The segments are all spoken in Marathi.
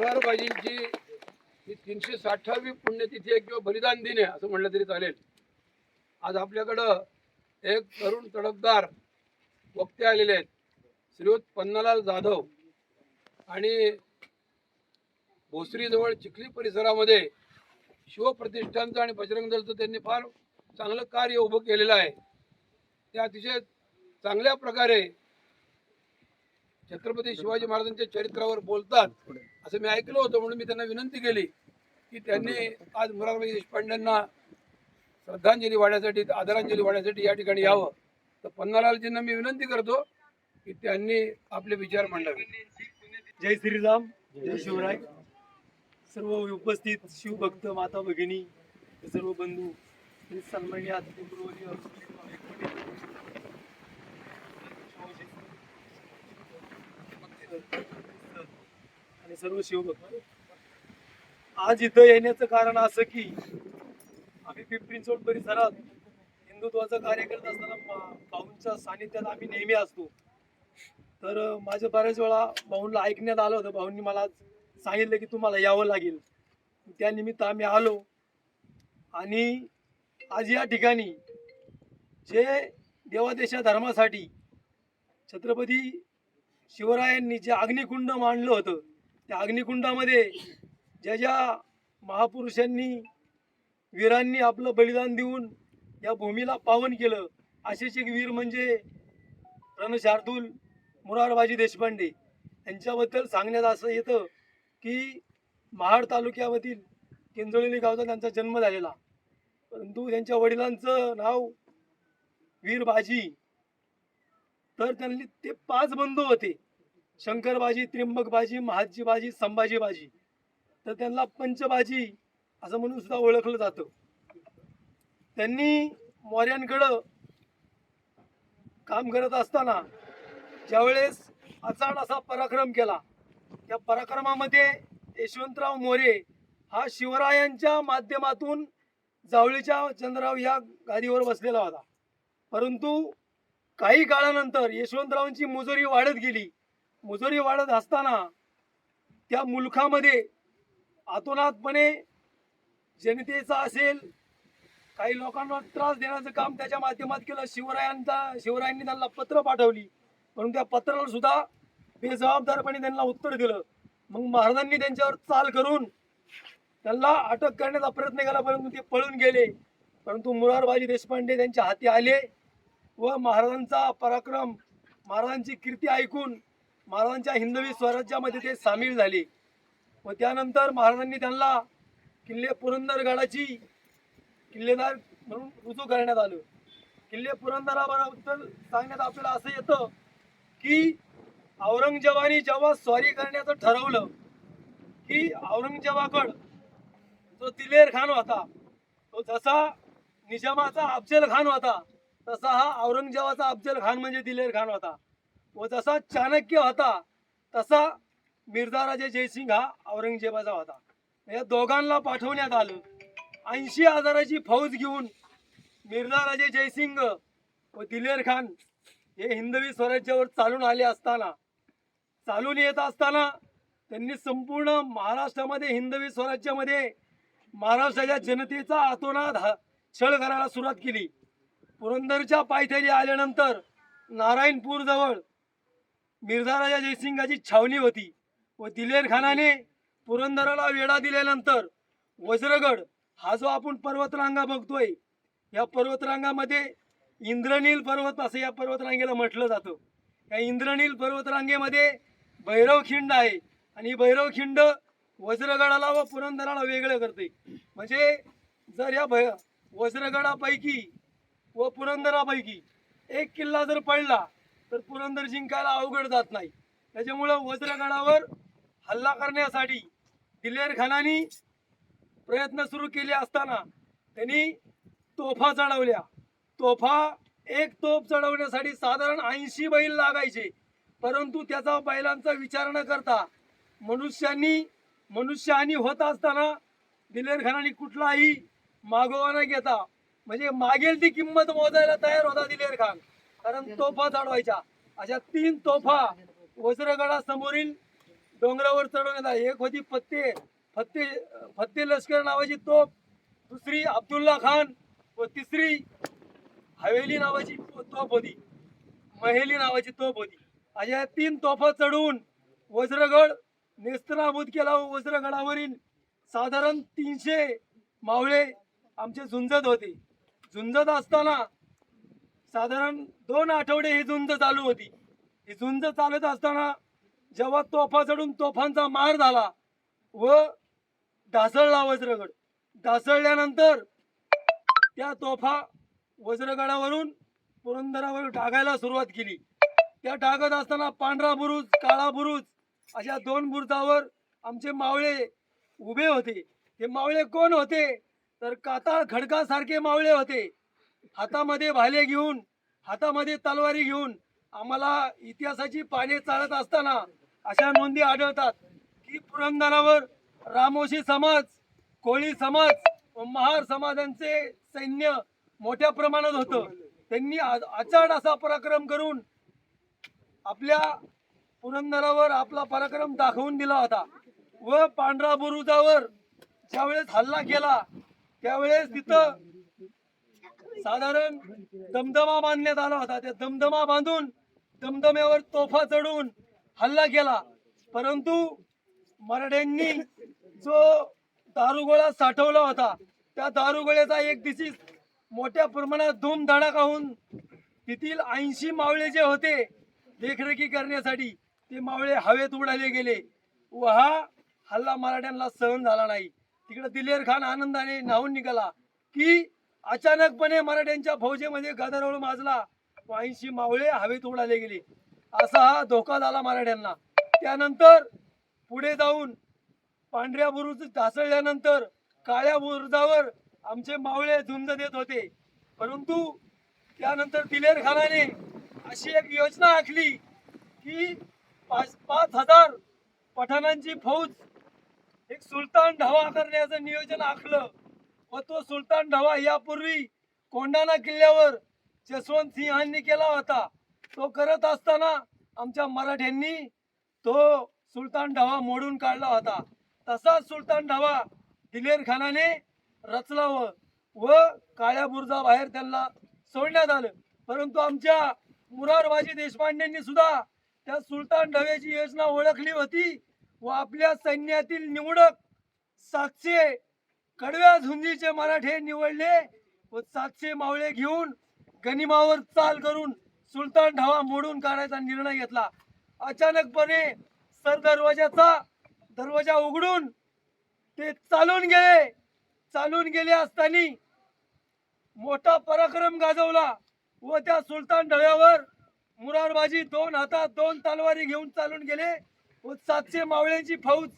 मुरारबाजींची ही तीनशे साठावी पुण्यतिथी आहे किंवा बलिदान दिन आहे असं म्हणलं तरी चालेल. आज आपल्याकडं एक तरुण तडफदार वक्ते आलेले आहेत श्रीयुत पन्नालाल जाधव. आणि भोसरीजवळ चिखली परिसरामध्ये शिवप्रतिष्ठानचं आणि बजरंग दलचं त्यांनी फार चांगलं कार्य उभं केलेलं आहे. ते अतिशय चांगल्या प्रकारे छत्रपती शिवाजी महाराजांच्या चरित्रावर बोलतात असं मी ऐकलं होतं म्हणून मी त्यांना विनंती केली की त्यांनी आज मुरारबाई देशपांडेंना श्रद्धांजली वाढण्यासाठी आदरांजली वाढण्यासाठी या ठिकाणी यावं. तर पन्नालालजींना मी विनंती करतो की त्यांनी आपले विचार मांडावे. जय श्रीराम जय शिवराय. सर्व उपस्थित शिवभक्त माता भगिनी सर्व बंधू हे सन्माननीय आणि सर्व शिवभक्त आज इथं येण्याचं कारण असं की आम्ही पिंपरी चौक परिसरात हिंदुत्वाचं कार्य करत असताना भाऊंच्या सानिध्यात आम्ही नेहमी असतो. तर माझ्या माझं बऱ्याच वेळा भाऊंना ऐकण्यात आलं होतं. भाऊंनी मला सांगितलं की तुम्हाला यावं लागेल. त्यानिमित्त आम्ही आलो. आणि आज या ठिकाणी जे देवादेशा धर्मासाठी छत्रपती शिवरायांनी जे अग्निकुंड मांडलं होतं त्या अग्निकुंडामध्ये ज्या ज्या महापुरुषांनी वीरांनी आपलं बलिदान देऊन या भूमीला पावन केलं असेच एक वीर म्हणजे रणशार्दूल मुरारबाजी देशपांडे. यांच्याबद्दल सांगण्यात असं येतं की महाड तालुक्यामधील किंजळली गावचा त्यांचा जन्म झालेला. परंतु त्यांच्या वडिलांचं नाव वीरबाजी. तर त्यांनी ते पाच बंधू होते. शंकरबाजी त्र्यंबकबाजी महादजीबाजी संभाजीबाजी. तर त्यांना पंचबाजी असं म्हणून सुद्धा ओळखलं जातं. त्यांनी मौर्यांकडं काम करत असताना ज्यावेळेस अचाट असा पराक्रम केला त्या पराक्रमामध्ये यशवंतराव मोरे हा शिवरायांच्या माध्यमातून जावळीच्या चंद्रराव या गादीवर बसलेला होता. परंतु काही काळानंतर यशवंतरावांची मुजोरी वाढत गेली. मुजोरी वाढत असताना त्या मुलखामध्ये आतोनातपणे जनतेचा असेल काही लोकांना त्रास देण्याचं काम त्याच्या माध्यमात केलं. शिवरायांचा शिवरायांनी त्यांना पत्र पाठवली. म्हणून त्या पत्राला सुद्धा बेजबाबदारपणे त्यांना उत्तर दिलं. मग महाराजांनी त्यांच्यावर चाल करून त्यांना अटक करण्याचा प्रयत्न केला परंतु ते पळून गेले. परंतु मुरारबाजी देशपांडे त्यांच्या हाती आले. व महाराजांचा पराक्रम महाराजांची कीर्ती ऐकून महाराजांच्या हिंदवी स्वराज्यामध्ये ते सामील झाले. व त्यानंतर महाराजांनी त्यांना किल्ले पुरंदरगडाची किल्लेदार म्हणून रुजू करण्यात आलं. किल्ले पुरंदराबद्दल सांगण्यात आपल्याला असं येतं की औरंगजेबाने जेव्हा स्वारी करण्याचं ठरवलं की औरंगजेबाकड जो दिलेर खान होता तो जसा निजामाचा अफजल खान होता तसा हा औरंगजेबाचा अफजल खान म्हणजे दिलेर खान होता. व जसा चाणक्य होता तसा मिर्झा राजे जयसिंग हा औरंगजेबाचा होता. या दोघांना पाठवण्यात आलं. ऐंशी हजाराची फौज घेऊन मिर्झा राजे जयसिंग व दिलेर खान हे हिंदवी स्वराज्यावर चालून आले असताना. चालून येत असताना त्यांनी संपूर्ण महाराष्ट्रामध्ये हिंदवी स्वराज्यामध्ये महाराष्ट्राच्या जनतेचा आतोनात छळ करायला सुरुवात केली. पुरंदरच्या पायथ्यारी आल्यानंतर नारायणपूरजवळ मिर्झा राजा जयसिंगाची छावणी होती व दिलेरखानाने पुरंदराला वेढा दिल्यानंतर वज्रगड हा जो आपण पर्वतरांगा बघतोय या पर्वतरांगामध्ये इंद्रनील पर्वत असं या पर्वतरांगेला म्हटलं जातं. या इंद्रनील पर्वतरांगेमध्ये भैरवखिंड आहे आणि भैरवखिंड वज्रगडाला व पुरंदराला वेगळं करते. म्हणजे जर या भै वज्रगडापैकी व पुरंदरापैकी एक किल्ला जर पडला तर पुरंदर जिंकायला अवघड जात नाही. त्याच्यामुळं वज्रगडावर हल्ला करण्यासाठी दिलेर खानानी प्रयत्न सुरू केले असताना त्यांनी तोफा चढवल्या. तोफा एक तोफ चढवण्यासाठी साधारण ऐंशी बैल लागायचे परंतु त्याचा बैलांचा विचार न करता मनुष्यांनी मनुष्यहानी होत असताना दिलेर खानाने कुठलाही मागोवा न घेता म्हणजे मागेल ती किंमत मोजायला तयार होता दिलेर खान. कारण तोफा चढवायच्या. अशा तीन तोफा वज्रगडा समोरील डोंगरावर चढवण्यात आली. एक होती फत्ते. फत्ते फत्ते लष्कर नावाची तोफ. दुसरी अब्दुल्ला खान व तिसरी हवेली नावाची तोफ होती. महेली नावाची तोफ होती. अशा तीन तोफा चढवून वज्रगड नेस्तनाबूत केला व वज्रगडावरील साधारण तीनशे मावळे आमचे झुंजत होते. झुंजत असताना साधारण दोन आठवडे ही झुंज चालू होती. ही झुंज चालत असताना जेव्हा तोफा चढून तोफांचा मार झाला व ढासळला वज्रगड. ढासळल्यानंतर त्या तोफा वज्रगडावरून पुरंदरावर डागायला सुरुवात केली. त्या डागत असताना पांढरा बुरुज काळा बुरुज अशा दोन बुरुजावर आमचे मावळे उभे होते. हे मावळे कोण होते? तर काताळ खडकासारखे मावळे होते. हातामध्ये भाले घेऊन हातामध्ये तलवारी घेऊन आम्हाला इतिहासाची पाने चालत असताना अशा नोंदी आढळतात की पुरंदरावर रामोशी समाज कोळी समाज व महार समाजांचे सैन्य मोठ्या प्रमाणात होतं. त्यांनी आ- असा पराक्रम करून आपल्या पुरंदरावर आपला पराक्रम दाखवून दिला होता. व पांढरा बुरुजावर ज्यावेळेस हल्ला केला त्यावेळेस तिथं साधारण दमदमा बांधण्यात आला होता. त्या दमदमा बांधून दमदम्यावर तोफा चढून हल्ला केला. परंतु मराठ्यांनी जो दारुगोळा साठवला होता त्या दारुगोळ्याचा एक दिवशी मोठ्या प्रमाणात धूमधडा काहून तेथील ऐंशी मावळे जे होते देखरेखी करण्यासाठी ते मावळे हवेत उडाले गेले व हा हल्ला मराठ्यांना सहन झाला नाही. तिकडे दिलेर खान आनंदाने न्हावून निघाला. की अचानकपणे मराठ्यांच्या फौजेमध्ये गदारोळ माजला. व ऐंशी मावळे हवेत उडाले गेले. असा हा धोका झाला मराठ्यांना. त्यानंतर पुढे जाऊन पांढऱ्या बुरुज ढासळल्यानंतर काळ्या बुरुजावर आमचे मावळे झुंज देत होते. परंतु त्यानंतर दिलेर खानाने अशी एक योजना आखली की पाच पाच हजार पठाणांची फौज एक सुलतान ढावा करण्याचं नियोजन आखलं. व तो सुलतान ढवा यापूर्वी कोंडाणा किल्ल्यावर जसवंत सिंहांनी केला होता. तो करत असताना आमच्या मराठ्यांनी तो सुलतान ढावा मोडून काढला होता. तसाच सुलतान ढावा दिलेर खानाने रचला व काळ्या बुरजाबाहेर त्यांना सोडण्यात आलं. परंतु आमच्या मुरारबाजी देशपांडेंनी सुद्धा त्या सुलतान ढव्याची योजना ओळखली होती. व आपल्या सैन्यातील निवडक सातशे कडव्या झुंजीचे मराठे निवडले व सातशे मावळे घेऊन गनिमावर चाल करून सुलतान ढावा मोडून काढायचा निर्णय घेतला. अचानकपणे सर दरवाजाचा दरवाजा उघडून ते चालून गेले. चालून गेले असताना मोठा पराक्रम गाजवला व त्या सुलतान ढव्यावर मुरारबाजी दोन हातात दोन तलवारी घेऊन चालून गेले. व सातशे मावळ्यांची फौज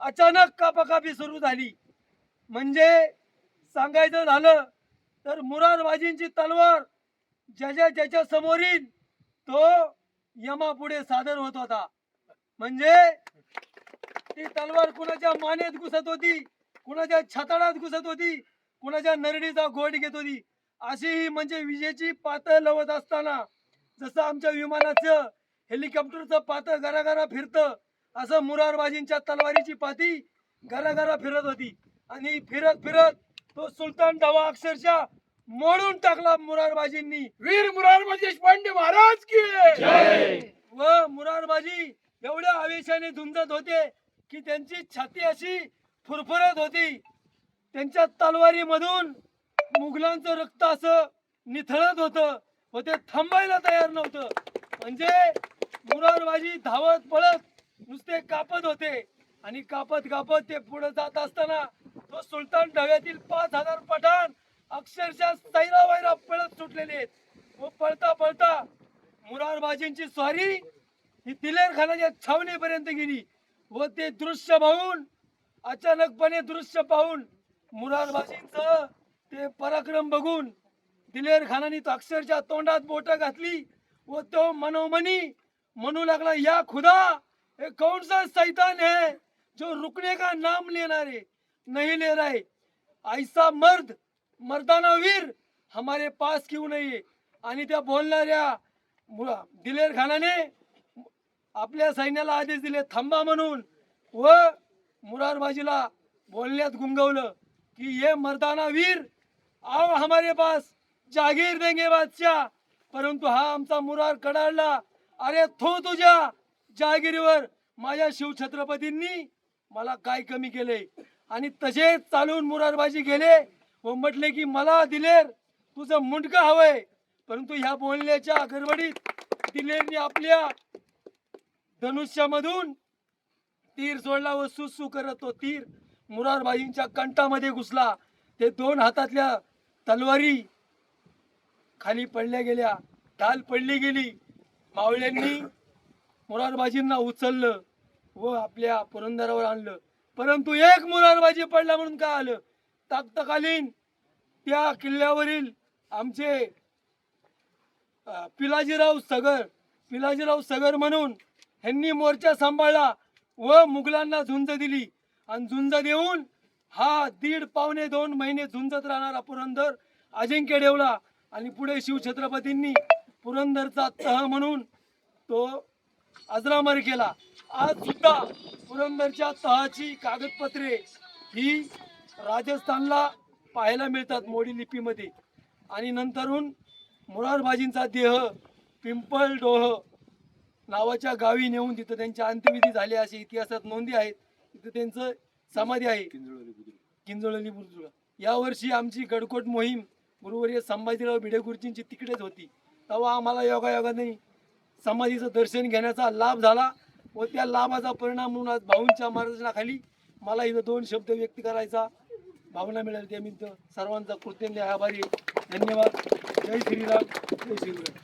अचानक कापाकापी सुरू झाली. म्हणजे सांगायचं झालं तर मुरारबाजींची तलवार ज्याच्या ज्याच्या समोरील तो यमापुढे सादर होत होता. म्हणजे ती तलवार कुणाच्या मानेत घुसत होती कुणाच्या छाताडात घुसत होती कुणाच्या नरडीचा घोट घेत होती अशी ही म्हणजे विजेची पातळ लवत असताना जसं आमच्या विमानाचं हेलिकॉप्टरचं पातळ घराघरा फिरतं असं मुरारबाजींच्या तलवारीची पाती घराघरा फिरत होती. आणि फिरत फिरत तो सुलतान ढवा अक्षरशः मोडून टाकला मुरारबाजींनी. वीर मुरारबाजी देशपांडे महाराज की व मुरारबाजी एवढ्या आवेशाने झुंजत होते की त्यांची छाती अशी फुरफुरत होती. त्यांच्या तलवारीमधून मुघलांचं रक्त असं निथळत होतं व ते थांबायला तयार नव्हतं. म्हणजे मुरारबाजी धावत पळत नुसते कापत होते. आणि कापत कापत ते पुढे जात असताना तो सुलतान ढव्यातील पाच हजार पठाण अक्षरशः सैरा वैरा पळत सुटलेले आहेत. व पळता पळता मुरारबाजींची स्वारी ही दिलेर खानाच्या छावणीपर्यंत गेली. व ते दृश्य पाहून अचानकपणे दृश्य पाहून मुरारबाजींचं ते पराक्रम बघून दिलेर खानाने तो अक्षरशः तोंडात बोट घातली. व तो मनोमनी म्हणू लागला या खुदा ये कौन सा सैतान है जो रुकने का नाम लेना रे? नहीं ले रहा है। ऐसा मर्द मर्दाना वीर हमारे पास क्यों नहीं है? आणि त्या बोलणाऱ्या दिलेर खानाने आपल्या सैन्याला आदेश दिले थांबा म्हणून। व मुरारबाजीला बोलण्यात गुंगवलं की ये मर्दाना वीर आओ हमारे पास जागीर देंगे बादशाह। परंतु हा आमचा मुरार कडाडला अरे थो तुझ्या जहागिरीवर माझ्या शिवछत्रपतींनी मला काय कमी केले? आणि तसेच चालून मुरारबाजी गेले व म्हटले की मला दिलेर तुझं मुंडकं हवंय. परंतु ह्या बोलण्याच्या गडबडीत दिलेरनी आपल्या धनुष्यामधून तीर सोडला व सुसू करत तो तीर मुरारबाईंच्या कंठामध्ये घुसला. ते दोन हातातल्या तलवारी खाली पडल्या गेल्या ढाल पडली गेली. मावळ्यांनी मुरारबाजींना उचललं व आपल्या पुरंदरावर आणलं. परंतु एक मुरारबाजी पडला म्हणून काय आलं? तात्कालीन त्या किल्ल्यावरील आमचे पिलाजीराव सगर पिलाजीराव सगर म्हणून ह्यांनी मोर्चा सांभाळला व मुघलांना झुंज दिली. आणि झुंज देऊन हा दीड पावणे दोन महिने झुंजत राहणारा पुरंदर अजिंक्य ठेवला. आणि पुढे शिवछत्रपतींनी पुरंदरचा तह म्हणून तो अजरामर केला. आज सुद्धा पुरंदरच्या तहाची कागदपत्रे ही राजस्थानला पाहायला मिळतात मोडी लिपीमध्ये. आणि नंतरून मुरारबाजींचा देह पिंपळ डोह नावाच्या गावी नेऊन तिथं त्यांच्या अंत्यविधी झाले. असे इतिहासात नोंदी आहेत. तिथं त्यांचं समाधी आहे. किंजळली बुजुळ यावर्षी आमची गडकोट मोहीम गुरुवर्य संभाजीराव भिडे गुरुजींची तिकडेच होती. तेव्हा आम्हाला योगायोगाने समाधीचं दर्शन घेण्याचा लाभ झाला व त्या लाभाचा परिणाम म्हणून आज भाऊंच्या मार्गदर्शनाखाली मला इथं दोन शब्द व्यक्त करायचा. भावना मिळाली त्यानिमित्त सर्वांचा कृतज्ञ आभारी धन्यवाद. जय श्रीराम. जय श्रीराम